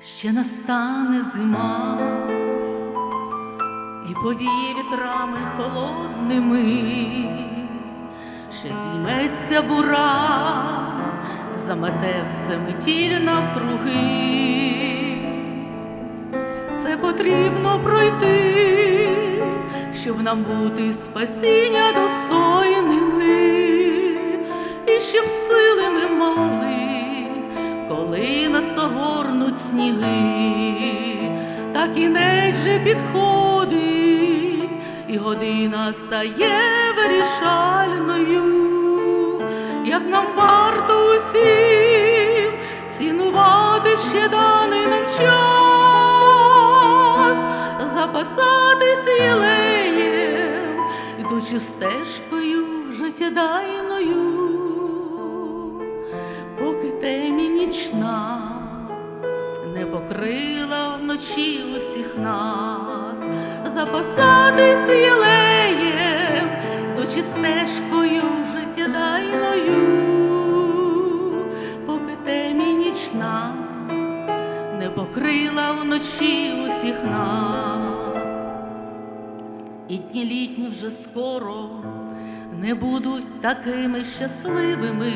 ще настане зима, і повіє вітрами холодними, ще зійметься бура, замете все метіль навкруги. Це потрібно пройти, щоб нам бути спасіння достойними, і щоб сили ми мали, коли нас огорнуть сніги, та кінець же підходить, і година стає вирішальною, як нам варто усім цінувати ще даний нам час, запасатись єлеєм, ідучи стежкою життєдайною, поки темі нічна не покрила вночі усіх нас, запасатись єлеєм, ідучи стежкою життєдайною, поки темі нічна не покрила вночі усіх нас. І дні літні вже скоро не будуть такими щасливими,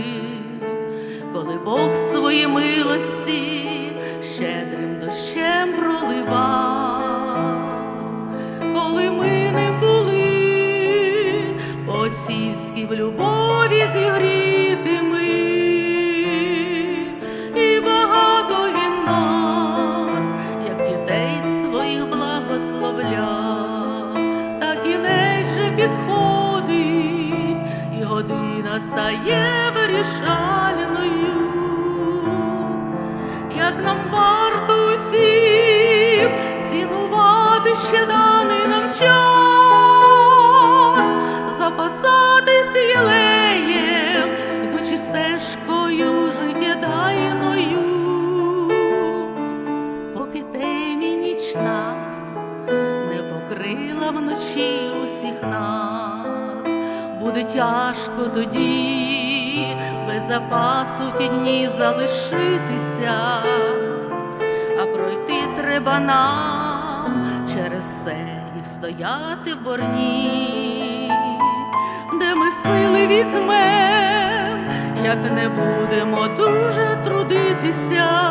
в любові зігрітими, і багато він нас, як дітей своїх благословляв, та кінець же підходить, і година стає вирішальною, як нам варто усім цінувати ще нам усіх нас, буде тяжко тоді без запасу ті дні залишитися, а пройти треба нам через все і встояти в борні, де ми сили візьмем, як не будемо дуже трудитися,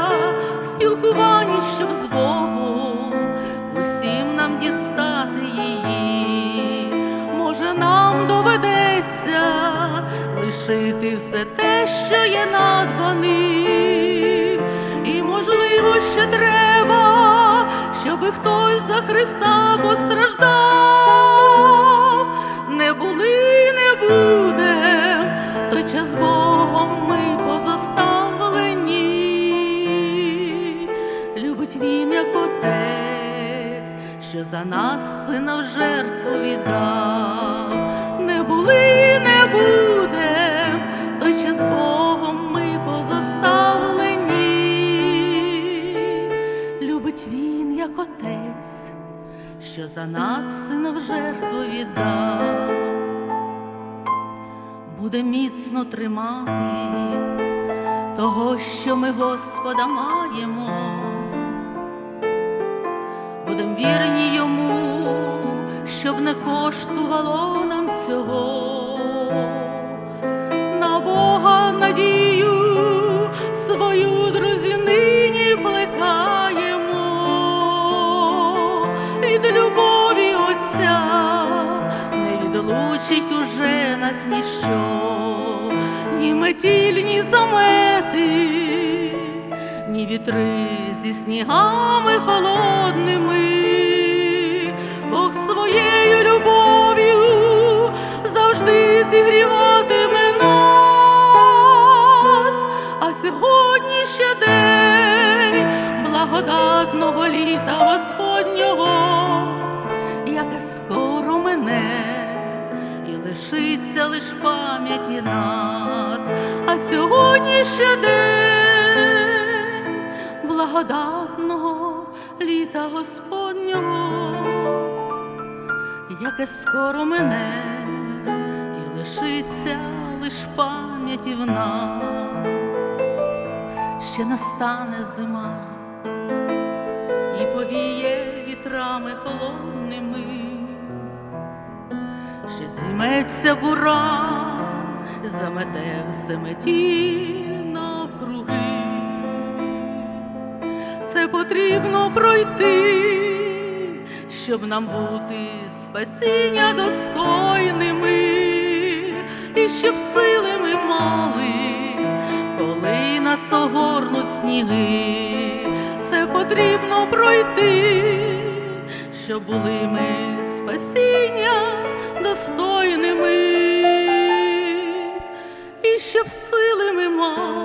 лишити все те, що є надбаним, і можливо, ще треба, щоби хтось за Христа постраждав, не були, не будем, в той час Богом ми позоставлені, любить він як отець, що за нас сина в жертву віддав, не були, не будем, як отець, що за нас сина в жертву віддав, буде міцно триматись того, що ми Господа маємо. Будем вірні йому, щоб не коштувало нам цього, на Бога надію від любові Отця, не відлучить уже нас ніщо, ні метіль, ні замети ні вітри зі снігами холодними, Бог своєю любов'ю завжди зігріватиме скоро мене. І лишиться лиш пам'яті нас, а сьогодні ще день благодатного літа Господнього, яке скоро мене і лишиться лиш пам'яті в нас, ще настане зима, і повіє вітрами холодними, ще здійметься буран, замете все метіль навкруги. Це потрібно пройти, щоб нам бути спасіння достойними, і щоб сили ми мали, коли нас огорнуть сніги. Це потрібно пройти, щоб були ми спасіння достойними, і щоб сили ми мали.